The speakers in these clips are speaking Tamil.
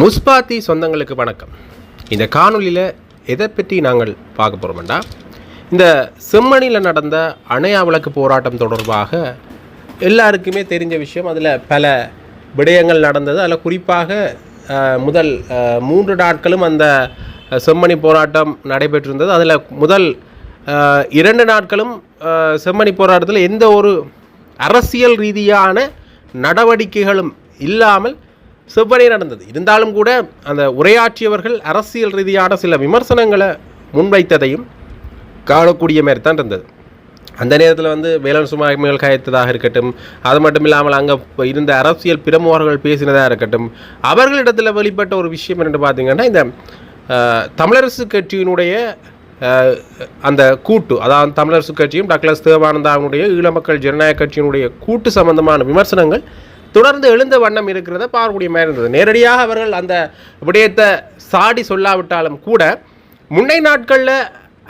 முஸ்பாத்தி சொந்தங்களுக்கு வணக்கம். இந்த காணொளியில் எதை பற்றி நாங்கள் பார்க்க போகிறோம்டா இந்த செம்மணியில் நடந்த அணையா விளக்கு போராட்டம் தொடர்பாக எல்லாருக்குமே தெரிஞ்ச விஷயம். அதில் பல விடயங்கள் நடந்தது. அதில் குறிப்பாக முதல் மூன்று நாட்களும் அந்த செம்மணி போராட்டம் நடைபெற்றிருந்தது. அதில் முதல் இரண்டு நாட்களும் செம்மணி போராட்டத்தில் எந்த ஒரு அரசியல் ரீதியான நடவடிக்கைகளும் இல்லாமல் செவ்வனே நடந்தது. இருந்தாலும் கூட அந்த உரையாற்றியவர்கள் அரசியல் ரீதியான சில விமர்சனங்களை முன்வைத்ததையும் காணக்கூடிய மாதிரி தான் இருந்தது. அந்த நேரத்தில் வந்து வேளாண் சுமாமிகள் காய்த்ததாக இருக்கட்டும் அது மட்டும் இல்லாமல் அங்கே இருந்த அரசியல் பிரமுகர்கள் பேசினதாக இருக்கட்டும் அவர்களிடத்தில் வெளிப்பட்ட ஒரு விஷயம் என்னென்னு பார்த்தீங்கன்னா இந்த தமிழரசு கட்சியினுடைய அந்த கூட்டு அதாவது தமிழரசு கட்சியும் டாக்டர் தேவானந்தாவுடைய ஈழ மக்கள் ஜனநாயக கட்சியினுடைய கூட்டு சம்பந்தமான விமர்சனங்கள் தொடர்ந்து எழுந்த வண்ணம் இருக்கிறத பார்க்கக்கூடிய மாதிரி இருந்தது. நேரடியாக அவர்கள் அந்த விடயத்தை சாடி சொல்லாவிட்டாலும் கூட முன்னை நாட்களில்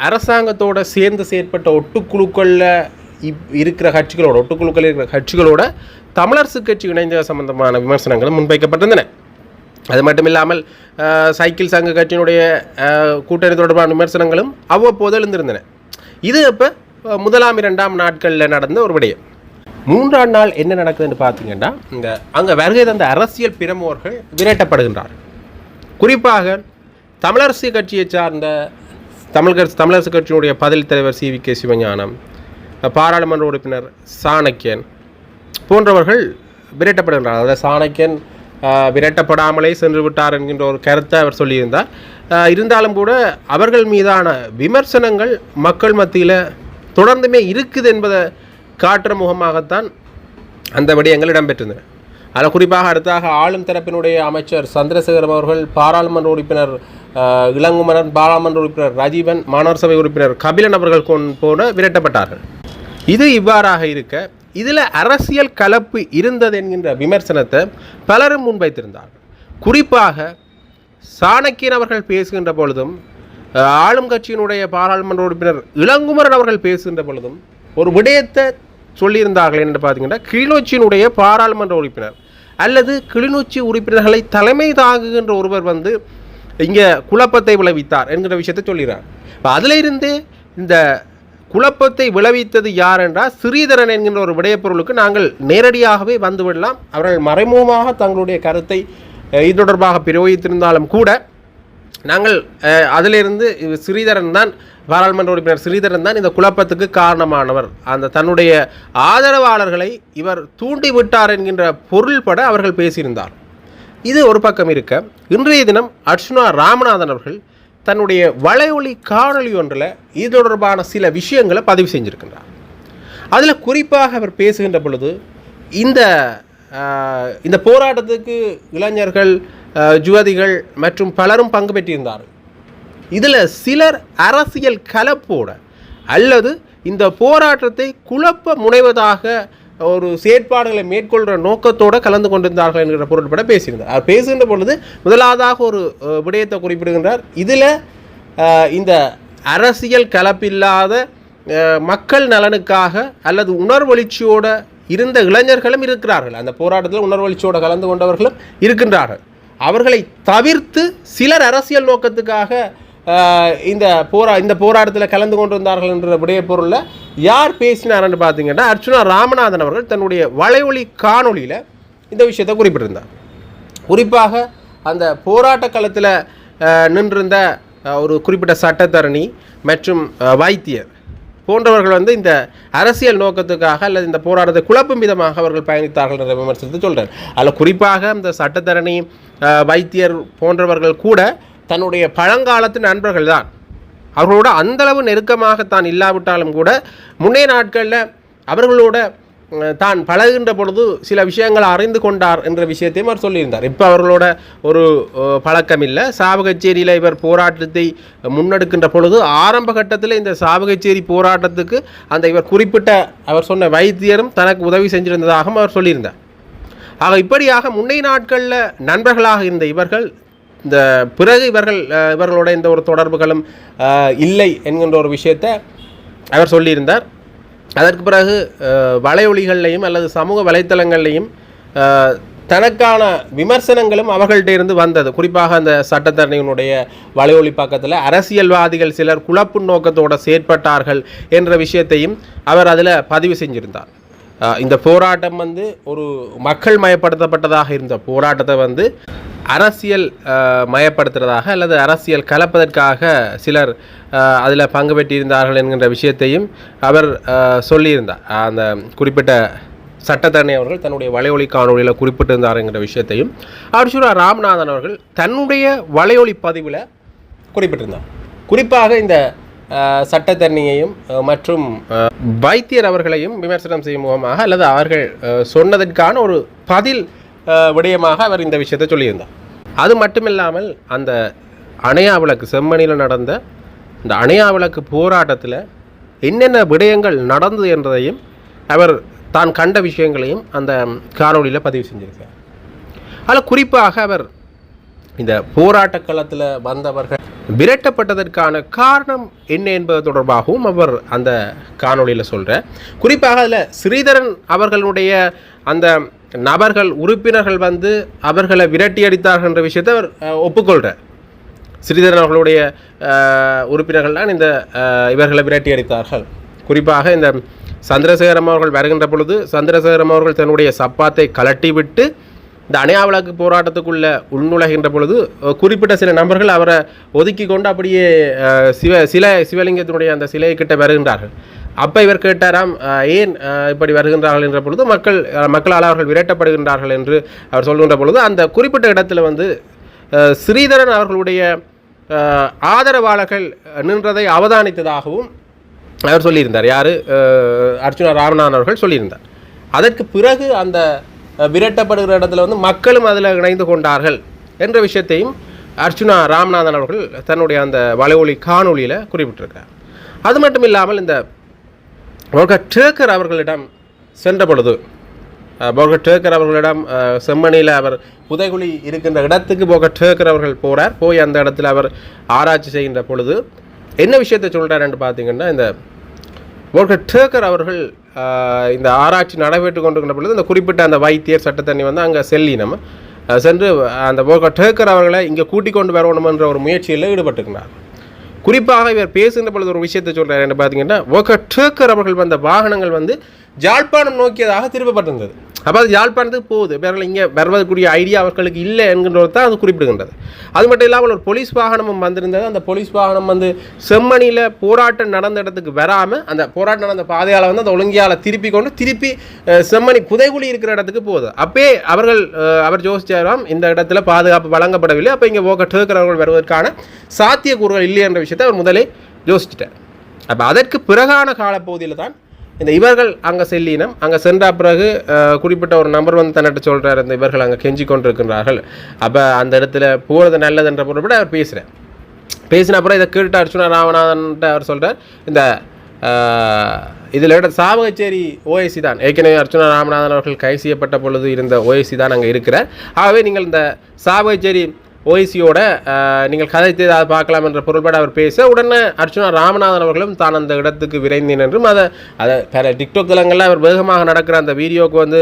அரசாங்கத்தோடு சேர்ந்து செயற்பட்ட ஒட்டுக்குழுக்களில் இப் இருக்கிற கட்சிகளோட ஒட்டுக்குழுக்கள் இருக்கிற கட்சிகளோட தமிழரசு கட்சி இணைந்த சம்பந்தமான விமர்சனங்களும் முன்வைக்கப்பட்டிருந்தன. அது மட்டும் இல்லாமல் சைக்கிள் சங்க கட்சியினுடைய கூட்டணி தொடர்பான விமர்சனங்களும் அவ்வப்போது எழுந்திருந்தன. இது இப்போ முதலாம் இரண்டாம் நாட்களில் நடந்த ஒரு விடயம். மூன்றாம் நாள் என்ன நடக்குதுன்னு பார்த்தீங்கன்னா இந்த அங்கே வருகை தந்த அரசியல் பிரமுகர்கள் விரட்டப்படுகின்றார்கள் குறிப்பாக தமிழரசு கட்சியை சார்ந்த தமிழர் தமிழரசு கட்சியினுடைய பதில் தலைவர் சி வி கே சிவஞானம் பாராளுமன்ற உறுப்பினர் சாணக்கியன் போன்றவர்கள் விரட்டப்படுகின்றார். அதாவது சாணக்கியன் விரட்டப்படாமலே சென்று விட்டார் என்கின்ற ஒரு கருத்தை அவர் சொல்லியிருந்தார். இருந்தாலும் கூட அவர்கள் மீதான விமர்சனங்கள் மக்கள் மத்தியில் தொடர்ந்துமே இருக்குது என்பதை காற்று முகமாகத்தான் அந்த விடயங்கள் இடம்பெற்றிருந்தன அதில் குறிப்பாக அடுத்தாக ஆளும் தரப்பினுடைய அமைச்சர் சந்திரசேகரம் அவர்கள் பாராளுமன்ற உறுப்பினர் இளங்குமரன் பாராளுமன்ற உறுப்பினர் ரஜீவன் மாணவர் சபை உறுப்பினர் கபிலன் அவர்கள் கொண் போன விரட்டப்பட்டார்கள். இது இவ்வாறாக இருக்க இதில் அரசியல் கலப்பு இருந்தது என்கின்ற விமர்சனத்தை பலரும் முன்வைத்திருந்தார்கள். குறிப்பாக சாணக்கியன் அவர்கள் பேசுகின்ற பொழுதும் ஆளும் கட்சியினுடைய பாராளுமன்ற உறுப்பினர் இளங்குமரன் அவர்கள் பேசுகின்ற பொழுதும் ஒரு விடயத்தை சொல்லியிருந்தார்கள் என்று பார்த்தீங்கன்னா கிளிநொச்சியினுடைய பாராளுமன்ற உறுப்பினர் அல்லது கிளிநொச்சி உறுப்பினர்களை தலைமை தாங்குகின்ற ஒருவர் வந்து இங்கே குழப்பத்தை விளைவித்தார் என்கிற விஷயத்தை சொல்கிறார் இப்போ அதிலிருந்து இந்த குழப்பத்தை விளைவித்தது யார் என்றால் ஸ்ரீதரன் என்கின்ற ஒரு விடயப்பொருளுக்கு நாங்கள் நேரடியாகவே வந்துவிடலாம். அவர்கள் மறைமுகமாக தங்களுடைய கருத்தை இது தொடர்பாக பிரயோகித்திருந்தாலும் கூட நாங்கள் அதிலிருந்து ஸ்ரீதரன் தான் பாராளுமன்ற உறுப்பினர் ஸ்ரீதரன் தான் இந்த குழப்பத்துக்கு காரணமானவர். அந்த தன்னுடைய ஆதரவாளர்களை இவர் தூண்டிவிட்டார் என்கின்ற பொருள்பட அவர்கள் பேசியிருந்தார். இது ஒரு பக்கம் இருக்க இன்றைய தினம் அர்ச்சுனா ராமநாதன் அவர்கள் தன்னுடைய வலையொலி காணொளி ஒன்றில் இது தொடர்பான சில விஷயங்களை பதிவு செஞ்சுருக்கின்றார். அதில் குறிப்பாக அவர் பேசுகின்ற பொழுது இந்த இந்த போராட்டத்துக்கு இளைஞர்கள் ஜுவதிகள் யுவதிகள் மற்றும் பலரும் பங்கு பெற்றிருந்தார்கள். இதில் சிலர் அரசியல் கலப்போட அல்லது இந்த போராட்டத்தை குழப்ப முனைவதாக ஒரு செயற்பாடுகளை மேற்கொள்கிற நோக்கத்தோடு கலந்து கொண்டிருந்தார்கள் என்கிற பொருட்பட பேசியிருந்தார். அவர் பேசுகின்ற பொழுது முதலாவதாக ஒரு விடயத்தை குறிப்பிடுகின்றார். இதில் இந்த அரசியல் கலப்பில்லாத மக்கள் நலனுக்காக அல்லது உணர்வெழுச்சியோட இருந்த இளைஞர்களும் இருக்கிறார்கள். அந்த போராட்டத்தில் உணர்வெழுச்சியோட கலந்து கொண்டவர்களும் இருக்கின்றார்கள். அவர்களை தவிர்த்து சிலர் அரசியல் நோக்கத்துக்காக இந்த போரா இந்த போராட்டத்தில் கலந்து கொண்டு வந்தார்கள் என்ற விடைய பொருளில் யார் பேசினார்னு பார்த்தீங்கன்னா அர்ச்சுனா ராமநாதன் அவர்கள் தன்னுடைய வலையொலி காணொளியில் இந்த விஷயத்தை குறிப்பிட்டிருந்தார். குறிப்பாக அந்த போராட்ட களத்தில் நின்றிருந்த ஒரு குறிப்பிட்ட சட்டத்தரணி மற்றும் வைத்தியர் போன்றவர்கள் வந்து இந்த அரசியல் நோக்கத்துக்காக அல்லது இந்த போராட்டத்தை குழப்பும் விதமாக அவர்கள் பயணித்தார்கள் என்ற விமர்சனத்தை சொல்கிறார் அதில் குறிப்பாக இந்த சட்டத்தரணி வைத்தியர் போன்றவர்கள் கூட தன்னுடைய பழங்காலத்து நண்பர்கள் தான் அவர்களோட அந்தளவு நெருக்கமாகத்தான் இல்லாவிட்டாலும் கூட முன்னே நாட்களில் அவர்களோட தான் பழகுகின்ற பொழுது சில விஷயங்களை அறிந்து கொண்டார் என்ற விஷயத்தையும் அவர் சொல்லியிருந்தார். இப்போ அவர்களோட ஒரு பழக்கம் இல்லை சாவகச்சேரியில் இவர் போராட்டத்தை முன்னெடுக்கின்ற பொழுது ஆரம்ப கட்டத்தில் இந்த சாவகச்சேரி போராட்டத்துக்கு அந்த இவர் குறிப்பிட்ட அவர் சொன்ன வைத்தியரும் தனக்கு உதவி செஞ்சிருந்ததாகவும் அவர் சொல்லியிருந்தார். ஆக இப்படியாக முன்னை நாட்களில் நண்பர்களாக இருந்த இவர்கள் இந்த பிறகு இவர்கள் இவர்களோட எந்த ஒரு தொடர்புகளும் இல்லை என்கின்ற ஒரு விஷயத்தை அவர் சொல்லியிருந்தார். அதற்கு பிறகு வலையொலிகள்லையும் அல்லது சமூக வலைத்தளங்கள்லையும் தனக்கான விமர்சனங்களும் அவர்கள்ட்ட இருந்து வந்தது. குறிப்பாக அந்த சட்டத்தரணியினுடைய வலையொலி பக்கத்தில் அரசியல்வாதிகள் சிலர் குழப்பு நோக்கத்தோடு செயற்பட்டார்கள் என்ற விஷயத்தையும் அவர் அதில் பதிவு செஞ்சிருந்தார். இந்த போராட்டம் வந்து ஒரு மக்கள் மயப்படுத்தப்பட்டதாக இருந்த போராட்டத்தை வந்து அரசியல் மயப்படுத்துகிறதாக மயப்படுத்துறதாக அல்லது அரசியல் கலப்பதற்காக சிலர் அதில் பங்கு பெற்றிருந்தார்கள் என்கின்ற விஷயத்தையும் அவர் சொல்லியிருந்தார். அந்த குறிப்பிட்ட சட்டத்தரணி அவர்கள் தன்னுடைய வலையொலி காணொலியில் குறிப்பிட்டிருந்தார் என்கிற விஷயத்தையும் அர்ஜுனா ராமநாதன் அவர்கள் தன்னுடைய வலையொலி பதிவில் குறிப்பிட்டிருந்தார். குறிப்பாக இந்த அஹ், சட்டத்தரணியையும் மற்றும் வைத்தியர் அவர்களையும் விமர்சனம் செய்யும் முகமாக அல்லது அவர்கள் சொன்னதற்கான ஒரு பதில் விடயமாக அவர் இந்த விஷயத்தை சொல்லியிருந்தார். அது மட்டும் இல்லாமல் அந்த அணையா விளக்கு செம்மணியில் நடந்த இந்த அணையா விளக்கு போராட்டத்தில் என்னென்ன விடயங்கள் நடந்தது என்றதையும் அவர் தான் கண்ட விஷயங்களையும் அந்த காணொளியில் பதிவு செஞ்சிருக்கார். அதில் குறிப்பாக அவர் இந்த போராட்ட களத்தில் வந்தவர்கள் விரட்டப்பட்டதற்கான காரணம் என்ன என்பது தொடர்பாகவும் அவர் அந்த காணொளியில் சொல்கிறார் குறிப்பாக அதில் ஸ்ரீதரன் அவர்களுடைய அந்த நபர்கள் உறுப்பினர்கள் வந்து அவர்களை விரட்டி அடித்தார்கள் என்ற விஷயத்தை அவர் ஒப்புக்கொள்கிறார் ஸ்ரீதரன் அவர்களுடைய உறுப்பினர்கள் தான் இந்த இவர்களை விரட்டி அடித்தார்கள். குறிப்பாக இந்த சந்திரசேகரம் அவர்கள் வருகின்ற பொழுது சந்திரசேகரம் அவர்கள் தன்னுடைய சப்பாத்தை கலட்டி விட்டு இந்த அணையாவிளக்கு போராட்டத்துக்குள்ளே உள்நுழைகின்ற பொழுது குறிப்பிட்ட சில நபர்கள் அவரை ஒதுக்கி கொண்டு அப்படியே சிவ சிலை சிவலிங்கத்தினுடைய அந்த சிலையை கிட்ட வருகின்றார்கள். அப்போ இவர் கேட்டாராம் ஏன் இப்படி வருகின்றார்கள்? என்ற பொழுது மக்கள் மக்களால் அவர்கள் விரட்டப்படுகின்றார்கள் என்று அவர் சொல்கின்ற பொழுது அந்த குறிப்பிட்ட இடத்துல வந்து ஸ்ரீதரன் அவர்களுடைய ஆதரவாளர்கள் நின்றதை அவதானித்ததாகவும் அவர் சொல்லியிருந்தார். யார்? அர்ச்சுனா ராமநாதன் அவர்கள் சொல்லியிருந்தார். அதற்கு பிறகு அந்த விரட்டப்படுகிற இடத்துல வந்து மக்களும் அதில் இணைந்து கொண்டார்கள் என்ற விஷயத்தையும் அர்ச்சுனா ராமநாதன் அவர்கள் தன்னுடைய அந்த வலைஒலி காணொளியில் குறிப்பிட்டிருக்கார். அது மட்டும் இல்லாமல் இந்த போர்கர் டேக்கர் அவர்களிடம் சென்ற பொழுது அஹ், போர்கர் டேக்கர் அவர்களிடம் செம்மணியில் அவர் புதைகுழி இருக்கின்ற இடத்துக்கு போர்கர் டேக்கர் அவர்கள் போகிறார் போய் அந்த இடத்துல அவர் ஆராய்ச்சி செய்கின்ற பொழுது என்ன விஷயத்தை சொல்கிறார் என்று பார்த்தீங்கன்னா இந்த போர்கர் டேக்கர் அவர்கள் இந்த ஆராய்ச்சி நடைபெற்று கொண்டிருக்கிற பொழுது இந்த குறிப்பிட்ட அந்த வைத்தியர் சட்டத்தண்ணி வந்து அங்கே செல்லினம் நம்ம சென்று அந்த போர்கர் டேக்கர் அவர்களை இங்கே கூட்டிக் கொண்டு வரணுமென்ற ஒரு முயற்சியில் ஈடுபட்டுக்கிறார் குறிப்பாக இவர் பேசுகின்ற பொழுது ஒரு விஷயத்தை சொல்கிறார் என்ன பார்த்தீங்கன்னா ஒகர் டேக்கர் அவர்கள் வந்த வாகனங்கள் வந்து ஜாழ்ப்பாணம் நோக்கியதாக திருப்பப்பட்டிருந்தது. அப்போ அது யாழ்ப்பாணத்துக்கு போகுது. வேறு இங்கே வருவதற்குரிய ஐடியா அவர்களுக்கு இல்லை என்கின்றது தான் அது குறிப்பிடுகின்றது. அது மட்டும் இல்லாமல் ஒரு போலீஸ் வாகனமும் வந்திருந்தது. அந்த போலீஸ் வாகனம் வந்து செம்மணியில் போராட்டம் நடந்த இடத்துக்கு வராமல் அந்த போராட்டம் நடந்த பாதையால் வந்து அந்த ஒழுங்கியால் திருப்பி கொண்டு திருப்பி செம்மணி புதைகுழி இருக்கிற இடத்துக்கு போகுது. அப்பே அவர்கள் அவர் ஜோசிச்சாராம் இந்த இடத்துல பாதுகாப்பு வழங்கப்படவில்லை. அப்போ இங்கே ஓக்க டேக்கரவர்கள் வருவதற்கான சாத்தியக்கூறுகள் இல்லை என்ற விஷயத்தை அவர் முதலே யோசிச்சிட்டார் அப்போ அதற்கு பிறகான காலப்பகுதியில் தான் இந்த இவர்கள் அங்கே செல்லினம் அங்கே சென்ற பிறகு குறிப்பிட்ட ஒரு நம்பர் வந்து தன்னிட்ட சொல்கிறார் இந்த இவர்கள் அங்கே கெஞ்சி கொண்டிருக்கின்றார்கள். அப்போ அந்த இடத்துல போகிறது நல்லதுன்ற பொருள்பட அவர் பேசுகிறேன் பேசின அப்புறம் இதை கேட்டு அர்ச்சுனா ராமநாதன்ட்டு அவர் சொல்கிறார் இந்த இதில் விட சாவகச்சேரி ஓஎஸ்சி தான். ஏற்கனவே அர்ச்சுனா ராமநாதன் அவர்கள் கை செய்யப்பட்ட பொழுது இருந்த ஓஎஸ்சி தான் அங்கே இருக்கிறார். ஆகவே நீங்கள் இந்த சாவகச்சேரி ஓஎஸ்சியோட நீங்கள் கதைத்து அதை பார்க்கலாம் என்ற பொருள்பட அவர் பேச உடனே அர்ச்சுனா ராமநாதன் அவர்களும் தான் அந்த இடத்துக்கு விரைந்தேன் என்றும் அதை அதை பல டிக்டாக் தளங்களில் அவர் வேகமாக நடக்கிற அந்த வீடியோவுக்கு வந்து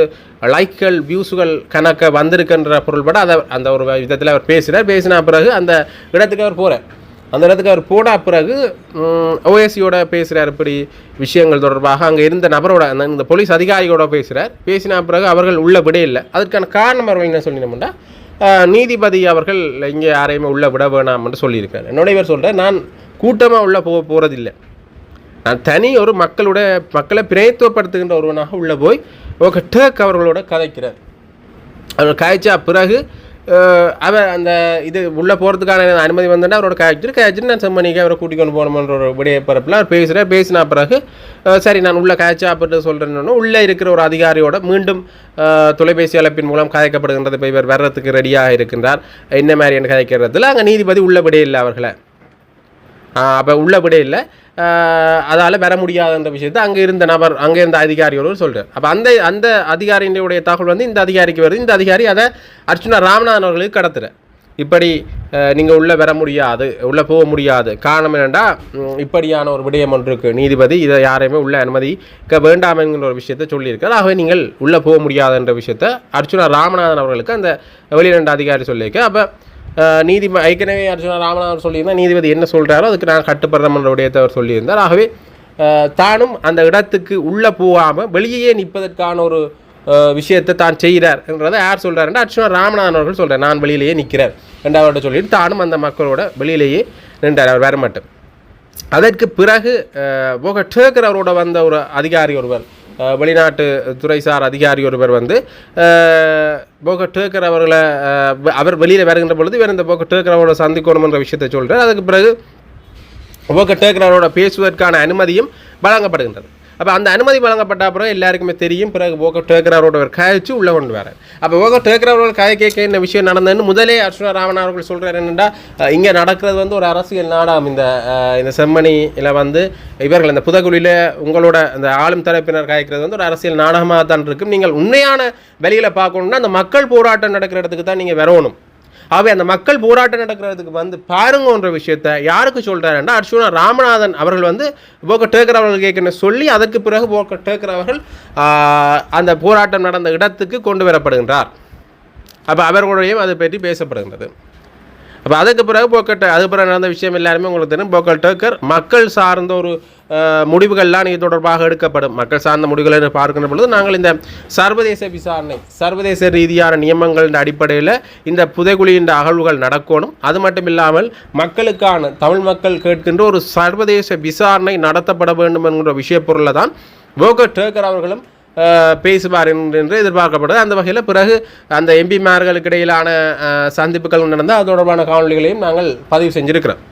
லைக்கள் வியூஸுகள் கணக்க வந்திருக்கின்ற பொருள்பட அதை அந்த ஒரு விதத்தில் அவர் பேசுகிறார் பேசின பிறகு அந்த இடத்துக்கு அவர் போகிறார் அந்த இடத்துக்கு அவர் போன பிறகு ஓஎஸ்சியோட பேசுகிறார் இப்படி விஷயங்கள் தொடர்பாக. அங்கே இருந்த நபரோட அந்த இந்த போலீஸ் அதிகாரியோட பேசுகிறார் பேசின பிறகு அவர்கள் உள்ள இல்லை. அதற்கான காரணம் அவர்கள் என்ன சொல்லினோம்னா நீதிபதி அவர்கள் இங்கே யாரையுமே உள்ள விட வேணாம் என்று சொல்லியிருக்காரு. என்னுடைய சொல்கிறேன் நான் கூட்டமாக உள்ளே போக போகிறதில்லை நான் தனி ஒரு மக்களோட மக்களை பிரயத்துவப்படுத்துகின்ற ஒருவனாக உள்ளே போய் ஒரு டேக் அவர்களோட கதைக்கிறார். அவர் காய்ச்சா பிறகு அவன் அவர் அந்த இது உள்ளே போகிறதுக்கான அனுமதி வந்தோன்னா அவரோட காய்ச்சிட்டு காய்ச்சிட்டு நான் செம்மணிக்கு அவரை கூட்டிக் கொண்டு போகணுமன்ற ஒரு விடைய பரப்பில் அவர் பேசுகிறேன் பேசின பிறகு சரி நான் உள்ளே கேட்சா அப்படின்னு சொல்கிறேன்னு உள்ளே இருக்கிற ஒரு அதிகாரியோட மீண்டும் தொலைபேசி அழைப்பின் மூலம் கதைக்கப்படுகின்றது இப்போ இவர் வர்றதுக்கு ரெடியாக இருக்கின்றார் என்ன மாதிரி என்று கதைக்கிறதுல அங்கே நீதிபதி உள்ள இல்லை அவர்களை. அப்போ உள்ள விட இல்லை. அதால் வர முடியாதுன்ற விஷயத்தை அங்கே இருந்த நபர் அங்கே இருந்த அதிகாரியோடு சொல்கிறார் அப்போ அந்த அந்த அதிகாரியினுடைய தகவல் வந்து இந்த அதிகாரிக்கு வருது. இந்த அதிகாரி அதை அர்ச்சுனா ராமநாதன் அவர்களுக்கு கடத்துறார் இப்படி நீங்கள் உள்ளே வர முடியாது உள்ளே போக முடியாது. காரணம் என்னென்னா இப்படியான ஒரு விடயம் ஒன்று இருக்குது நீதிபதி இதை யாரையுமே உள்ள அனுமதிக்க வேண்டாம் என்கிற ஒரு விஷயத்தை சொல்லியிருக்காரு. ஆகவே நீங்கள் உள்ளே போக முடியாது என்ற விஷயத்தை அர்ச்சுனா ராமநாதன் அவர்களுக்கு அந்த வெளிநாட்டு அதிகாரி சொல்லியிருக்கேன் அப்போ நீதிம ஏற்கனவே அர்ச்சுனா ராமநாதன் சொல்லியிருந்தால் நீதிபதி என்ன சொல்கிறாரோ அதுக்கு நான் கட்டுப்படுறோம் என்ற விடயத்தை அவர் சொல்லியிருந்தார். ஆகவே தானும் அந்த இடத்துக்கு உள்ளே போகாமல் வெளியே நிற்பதற்கான ஒரு விஷயத்தை தான் செய்கிறார் என்றதை யார் சொல்கிறாருன்னா அர்ச்சுனா ராமநாதன் அவர்கள் சொல்கிறார் நான் வெளியிலேயே நிற்கிறார் ரெண்டாவது சொல்லிட்டு தானும் அந்த மக்களோட வெளியிலேயே நின்றார் அவர் வர மாட்டேன் அதற்கு பிறகு போக டேக்கர் அவரோட வந்த ஒரு அதிகாரி ஒருவர் வெளிநாட்டு துறைசார் அதிகாரி ஒருவர் வந்து போக டேக்கர் அவர்களை அவர் வெளியில் வருகின்ற பொழுது வேறு இந்த போக டேக்கர் அவரோட சந்திக்கணும் என்ற விஷயத்தை சொல்கிறார் அதுக்கு பிறகு போக டேக்கர் அவரோட பேசுவதற்கான அனுமதியும் வழங்கப்படுகின்றது. அப்போ அந்த அனுமதி வழங்கப்பட்ட அப்புறம் எல்லாருக்குமே தெரியும். பிறகு போக டேக்கர் அவரோட ஒரு உள்ளே கொண்டு வரார். அப்போ போக டேக்கர் அவர்கள் கேட்க என்ன விஷயம் நடந்ததுன்னு முதலே அர்ச்சுனா ராமன் அவர்கள் சொல்கிறார் என்னென்னா இங்கே நடக்கிறது வந்து ஒரு அரசியல் நாடாம். இந்த இந்த செம்மணியில் வந்து இவர்கள் இந்த புதகுலியில் உங்களோட அந்த ஆளும் தரப்பினர் காய்க்கிறது வந்து ஒரு அரசியல் நாடகமாக தான் இருக்கும். நீங்கள் உண்மையான வெளியில் பார்க்கணுன்னா அந்த மக்கள் போராட்டம் நடக்கிற இடத்துக்கு தான் நீங்கள் வரணும். ஆகவே அந்த மக்கள் போராட்டம் நடக்கிறதுக்கு வந்து பாருங்கன்ற விஷயத்த யாருக்கு சொல்கிறாருன்னா அர்ச்சுனா ராமநாதன் அவர்கள் வந்து போக்க டேக்கர் அவர்கள் கேட்கணும் சொல்லி அதற்கு பிறகு போக்க டேக்கர் அவர்கள் அந்த போராட்டம் நடந்த இடத்துக்கு கொண்டு வரப்படுகின்றார். அப்போ அவர்களுடையும் அதை பற்றி பேசப்படுகின்றது. அப்போ அதுக்கு பிறகு போக்கட்ட அதுக்கு பிறகு நடந்த விஷயம் எல்லாருமே உங்களுக்கு தெரியும். போக்கல் டேக்கர் மக்கள் சார்ந்த ஒரு முடிவுகள்லாம் இது தொடர்பாக எடுக்கப்படும். மக்கள் சார்ந்த முடிவுகளை என்று பார்க்கின்ற பொழுது நாங்கள் இந்த சர்வதேச விசாரணை சர்வதேச ரீதியான நியமங்களின் அடிப்படையில் இந்த புதைகுழியின் அகழ்வுகள் நடக்கணும். அது மட்டும் இல்லாமல் மக்களுக்கான தமிழ் மக்கள் கேட்கின்ற ஒரு சர்வதேச விசாரணை நடத்தப்பட வேண்டும் என்கிற விஷயப்பொருளில் தான் போக்கர் டேக்கர் அவர்களும் பேசுவார் என்று என்று எதிர்பார்க்கப்படுது. அந்த வகையில் பிறகு அந்த எம்பிமார்களுக்கு இடையிலான சந்திப்புகள் நடந்தால் அது தொடர்பான காணொளிகளையும் நாங்கள் பதிவு செஞ்சுருக்கிறோம்.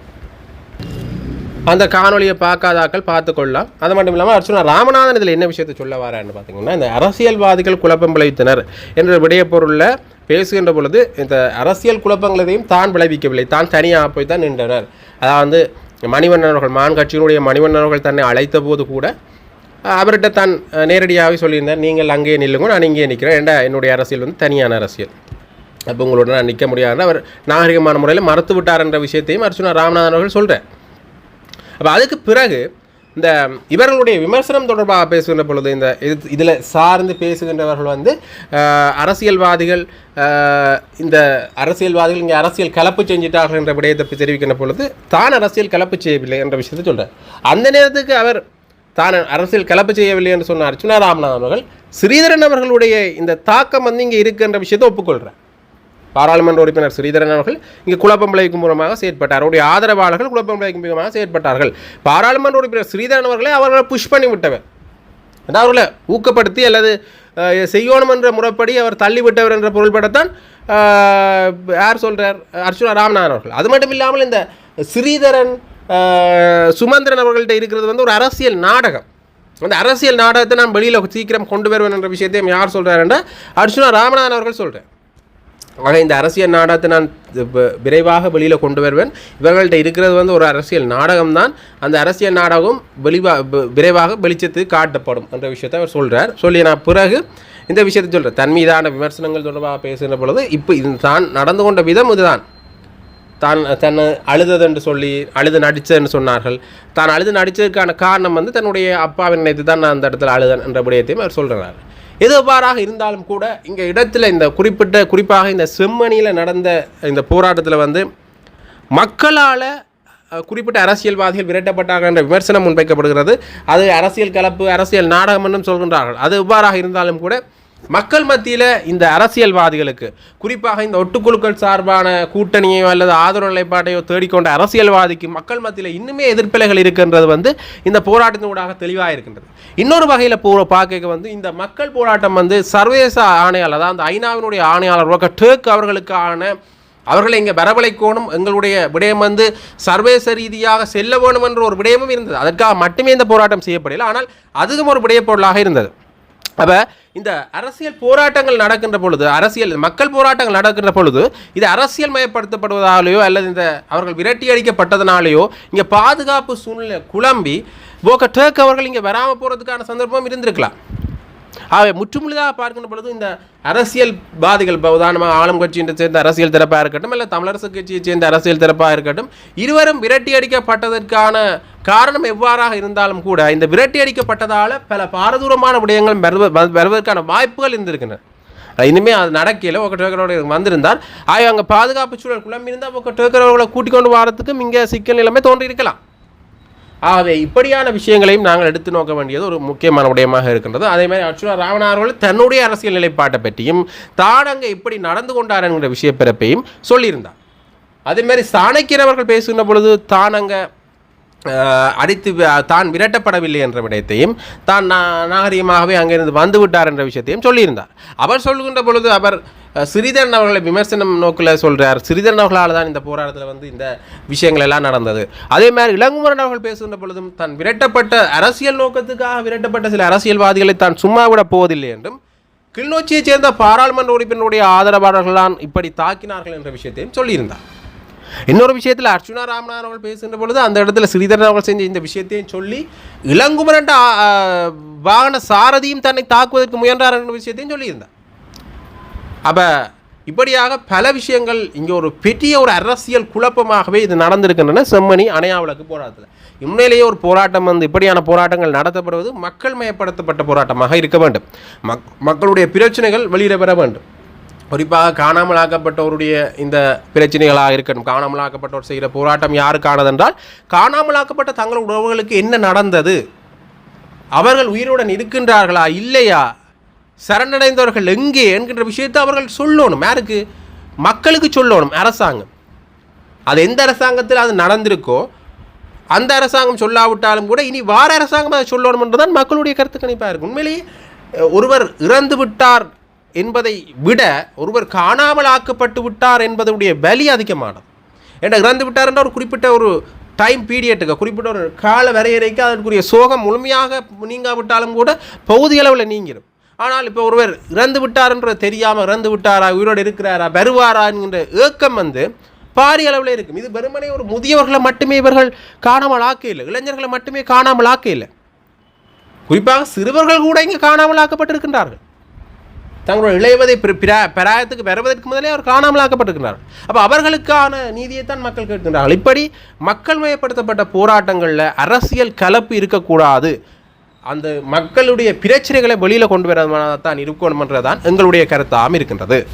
அந்த காணொளியை பார்க்காதாக்கள் பார்த்துக்கொள்ளலாம் அது மட்டும் இல்லாமல் அர்ச்சுனா ராமநாதன் இதில் என்ன விஷயத்தை சொல்ல வரான்னு பார்த்தீங்கன்னா இந்த அரசியல்வாதிகள் குழப்பம் விளைவித்தனர் என்ற விடயப்பொருளில் பேசுகின்ற பொழுது இந்த அரசியல் குழப்பங்களையும் தான் விளைவிக்கவில்லை. தான் தனியாக போய் தான் நின்றனர். அதாவது மணிவண்ணன் அவர்கள் மான் கட்சியினுடைய மணிவண்ணன் அவர்கள் தன்னை அழைத்த போது கூட அவர்கிட்ட தான் நேரடியாகவே சொல்லியிருந்தேன். நீங்கள் அங்கேயே நில்லுங்க நான் இங்கே நிற்கிறேன். ஏண்டா என்னுடைய அரசியல் வந்து தனியான அரசியல். அப்போ உங்களோட நான் நிற்க முடியாதுன்னு அவர் நாகரிகமான முறையில் மறுத்து விட்டார் என்ற விஷயத்தையும் அர்ச்சுனா ராமநாதன் அவர்கள் சொல்கிறார் அப்போ அதுக்கு பிறகு இந்த இவர்களுடைய விமர்சனம் தொடர்பாக பேசுகின்ற பொழுது இந்த இது இதில் சார்ந்து பேசுகின்றவர்கள் வந்து அரசியல்வாதிகள் இந்த அரசியல்வாதிகள் இங்கே அரசியல் கலப்பு செஞ்சிட்டார்கள் என்ற விடயத்தை தெரிவிக்கின்ற பொழுது தான் அரசியல் கலப்பு செய்யவில்லை என்ற விஷயத்தை சொல்கிறார் அந்த நேரத்துக்கு அவர் தான் அரசியல் கலப்பு செய்யவில்லை என்று சொன்ன அர்ச்சுனா ராமநாதன் அவர்கள். ஸ்ரீதரன் அவர்களுடைய இந்த தாக்கம் வந்து இங்கே இருக்குன்ற விஷயத்தை ஒப்புக்கொள்கிறார் பாராளுமன்ற உறுப்பினர் ஸ்ரீதரன் அவர்கள் இங்கே குழப்பம் விளைவிக்கும் மூலமாக செயற்பட்டார். அவருடைய ஆதரவாளர்கள் குழப்பம் விளைவிக்கும் மூலமாக செயற்பட்டார்கள். பாராளுமன்ற உறுப்பினர் ஸ்ரீதரன் அவர்களை அவர்களை புஷ் பண்ணி விட்டவர். அவர்களை ஊக்கப்படுத்தி அல்லது அஹ், செய்யணும் என்ற முறைப்படி அவர் தள்ளிவிட்டவர் என்ற பொருள்படத்தான் யார் சொல்கிறார் அர்ச்சுனா ராமநாதன் அவர்கள். அது மட்டும் இல்லாமல் இந்த ஸ்ரீதரன் சுமந்திரன் அவர்கள்ட்ட இருக்கிறது வந்து ஒரு அரசியல் நாடகம். அந்த அரசியல் நாடகத்தை நான் வெளியில் சீக்கிரம் கொண்டு வருவேன் என்ற விஷயத்தையும் யார் சொல்கிறாருன்னா அர்ச்சுனா ராமநாதன் அவர்கள் சொல்கிறேன் ஆக இந்த அரசியல் நாடகத்தை நான் விரைவாக வெளியில் கொண்டு வருவேன். இவர்கள்ட்ட இருக்கிறது வந்து ஒரு அரசியல் நாடகம் தான். அந்த அரசியல் நாடகம் வெளிவா விரைவாக வெளிச்சத்துக்கு காட்டப்படும் என்ற விஷயத்தை அவர் சொல்கிறார் சொல்லி நான் பிறகு இந்த விஷயத்தை சொல்கிறேன் தன் மீதான விமர்சனங்கள் தொடர்பாக பேசுகிற பொழுது இப்போ இது தான் நடந்து கொண்ட விதம் இதுதான். தான் தன்னை அழுததென்று சொல்லி அழுது நடித்ததுன்னு சொன்னார்கள். தான் அழுது நடித்ததுக்கான காரணம் வந்து தன்னுடைய அப்பாவை நினைத்து தான் நான் அந்த இடத்துல அழுதன் என்ற விடயத்தையும் அவர் சொல்கிறார் எதுவாறாக இருந்தாலும் கூட இங்கே இடத்துல இந்த குறிப்பிட்ட குறிப்பாக இந்த செம்மணியில் நடந்த இந்த போராட்டத்தில் வந்து மக்களால் குறிப்பிட்ட அரசியல்வாதிகள் விரட்டப்பட்டார்கள் என்ற விமர்சனம் முன்வைக்கப்படுகிறது. அது அரசியல் கலப்பு அரசியல் நாடகம் என்றும் சொல்கின்றார்கள். அது எவ்வாறாக இருந்தாலும் கூட மக்கள் மத்தியில் இந்த அரசியல்வாதிகளுக்கு குறிப்பாக இந்த ஒட்டுக்குழுக்கள் சார்பான கூட்டணியோ அல்லது ஆதரவு நிலைப்பாட்டையோ தேடிக்கொண்ட அரசியல்வாதிக்கு மக்கள் மத்தியில் இன்னுமே எதிர்ப்பிலைகள் இருக்கின்றது வந்து இந்த போராட்டத்தின் ஊடாக தெளிவாக இருக்கின்றது. இன்னொரு வகையில் போ பார்க்க வந்து இந்த மக்கள் போராட்டம் வந்து சர்வதேச ஆணையாளர் அதாவது ஐநாவினுடைய ஆணையாளர் ரோக்க டேக் அவர்களுக்கான அவர்களை இங்கே வரவழைக்கணும் எங்களுடைய விடயம் வந்து சர்வேச ரீதியாக செல்ல வேணும் என்ற ஒரு விடயமும் இருந்தது. அதற்காக மட்டுமே இந்த போராட்டம் செய்யப்படலை ஆனால் அதுவும் ஒரு விடயப்பொருளாக இருந்தது. அப்போ இந்த அரசியல் போராட்டங்கள் நடக்கின்ற பொழுது அரசியல் மக்கள் போராட்டங்கள் நடக்கின்ற பொழுது இது அரசியல் மயப்படுத்தப்படுவதாலேயோ அல்லது இந்த அவர்கள் விரட்டி அடிக்கப்பட்டதனாலேயோ இங்கே பாதுகாப்பு சூழ்நிலை குழம்பி போக்க டேக் அவர்கள் இங்கே வராமல் போகிறதுக்கான சந்தர்ப்பம் இருந்திருக்கலாம். ஆகவே முற்றுமுழுதாக பார்க்கின்ற பொழுது இந்த அரசியல்வாதிகள் இப்போ உதாரணமாக ஆளும் கட்சியின் சேர்ந்த அரசியல் தரப்பாக இருக்கட்டும் இல்லை தமிழரசு கட்சியை சேர்ந்த அரசியல் தரப்பாக இருக்கட்டும் இருவரும் விரட்டி அடிக்கப்பட்டதற்கான காரணம் எவ்வாறாக இருந்தாலும் கூட இந்த விரட்டி அடிக்கப்பட்டதால் பல பாரதூரமான விடயங்கள் வருவதற்கான வாய்ப்புகள் இருந்திருக்கின்றன. இனிமே அது நடக்கல. ஒரு டோக்கரோட வந்திருந்தார். ஆக அங்கே பாதுகாப்பு சூழல் குழம்பியிருந்தால் ஒரு டோக்கரோட கூட்டிக் கொண்டு வரத்துக்கும் இங்கே சிக்கல் நிலைமை தோன்றி இருக்கலாம் ஆகவே இப்படியான விஷயங்களையும் நாங்கள் எடுத்து நோக்க வேண்டியது ஒரு முக்கியமான விடயமாக இருக்கின்றது. அதே மாதிரி அர்ச்சுனா ராவணன் அவர்கள் தன்னுடைய அரசியல் நிலைப்பாட்டை பற்றியும் தான் அங்கே இப்படி நடந்து கொண்டார் என்கிற விஷயப்பிறப்பையும் சொல்லியிருந்தார். அதே மாதிரி சாணக்கியர் அவர்கள் பேசுகின்ற பொழுது தான் அங்கே அடித்து தான் விரட்டப்படவில்லை என்ற விடயத்தையும் தான் நாகரிகமாகவே அங்கிருந்து வந்து விட்டார் என்ற விஷயத்தையும் சொல்லியிருந்தார். அவர் சொல்கின்ற பொழுது அவர் அஹ், சிறிதரன் அவர்களை விமர்சனம் நோக்கில் சொல்கிறார் சிறிதரன் அவர்களால் தான் இந்த போராட்டத்தில் வந்து இந்த விஷயங்கள் எல்லாம் நடந்தது. அதே மாதிரி இளங்குமரன் அவர்கள் பேசுகின்ற பொழுதும் தான் விரட்டப்பட்ட அரசியல் நோக்கத்துக்காக விரட்டப்பட்ட சில அரசியல்வாதிகளை தான் சும்மா விட போவதில்லை என்றும் கிளிநொச்சியைச் சேர்ந்த பாராளுமன்ற உறுப்பினருடைய ஆதரவாளர்கள்தான் இப்படி தாக்கினார்கள் என்ற விஷயத்தையும் சொல்லியிருந்தார். இன்னொரு விஷயத்தில் அர்ச்சுனா ராமநாதன் அவர்கள் பேசுகின்ற பொழுது அந்த இடத்துல ஸ்ரீதரன் அவர்கள் செஞ்ச இந்த விஷயத்தையும் சொல்லி இளங்குமரன் வாகன சாரதியும் தன்னை தாக்குவதற்கு முயன்றார் என்ற விஷயத்தையும் சொல்லியிருந்தார். அப்போ இப்படியாக பல விஷயங்கள் இங்கே ஒரு பெரிய ஒரு அரசியல் குழப்பமாகவே இது நடந்திருக்கின்றன. செம்மணி அணையாவிளக்கு போராட்டத்தில். உண்மையிலேயே ஒரு போராட்டம் வந்து இப்படியான போராட்டங்கள் நடத்தப்படுவது மக்கள் மயப்படுத்தப்பட்ட போராட்டமாக இருக்க வேண்டும். மக் மக்களுடைய பிரச்சனைகள் வெளியிட பெற வேண்டும். குறிப்பாக காணாமல் ஆக்கப்பட்டவருடைய இந்த பிரச்சனைகளாக இருக்கட்டும் காணாமலாக்கப்பட்டவர் செய்கிற போராட்டம் யாருக்கானதென்றால் காணாமல் ஆக்கப்பட்ட தங்கள் உறவுகளுக்கு என்ன நடந்தது? அவர்கள் உயிருடன் இருக்கின்றார்களா? இல்லையா? சரணடைந்தவர்கள் எங்கே? என்கின்ற விஷயத்தை அவர்கள் சொல்லணும். யாருக்கு? மக்களுக்கு சொல்லணும். அரசாங்கம். அது எந்த அரசாங்கத்தில் அது நடந்திருக்கோ அந்த அரசாங்கம் சொல்லாவிட்டாலும் கூட இனி வார அரசாங்கம் அதை சொல்லணும் என்றுதான் மக்களுடைய கருத்து கணிப்பாக இருக்கும். உண்மையிலேயே ஒருவர் இறந்து விட்டார் என்பதை விட ஒருவர் காணாமல் ஆக்கப்பட்டு விட்டார் என்பதனுடைய பலி அதிகமானது. ஏன்னா இறந்து விட்டார் என்ற ஒரு குறிப்பிட்ட ஒரு டைம் பீரியட்டுக்கு குறிப்பிட்ட ஒரு கால வரையறைக்கு அதற்குரிய சோகம் முழுமையாக நீங்காவிட்டாலும் கூட பகுதியளவில் நீங்கிடும் ஆனால் இப்போ ஒருவர் இறந்து விட்டார்ன்றது தெரியாமல் இறந்து விட்டாரா உயிரோடு இருக்கிறாரா வருவாரா என்கின்ற ஏக்கம் வந்து பாரிய அளவில் இருக்கும். இது வெறுமனே ஒரு முதியவர்களை மட்டுமே இவர்கள் காணாமல் ஆக்க இல்லை இளைஞர்களை மட்டுமே காணாமல் ஆக்க இல்லை குறிப்பாக சிறுவர்கள் கூட இங்கே காணாமல் ஆக்கப்பட்டிருக்கின்றார்கள். தங்களுடைய இளையவதை பெறாயத்துக்கு பிரா- பிராயத்துக்கு முதலே அவர் காணாமல் ஆக்கப்பட்டிருக்கிறார்கள் அப்போ அவர்களுக்கான நீதியைத்தான் மக்கள் கேட்கின்றார்கள். இப்படி மக்கள் மயப்படுத்தப்பட்ட போராட்டங்களில் அரசியல் கலப்பு இருக்கக்கூடாது. அந்த மக்களுடைய பிரச்சனைகளை வெளியில் கொண்டு வரதான் இருக்கணுமன்றதான் எங்களுடைய கருத்தாகவும் இருக்கின்றது.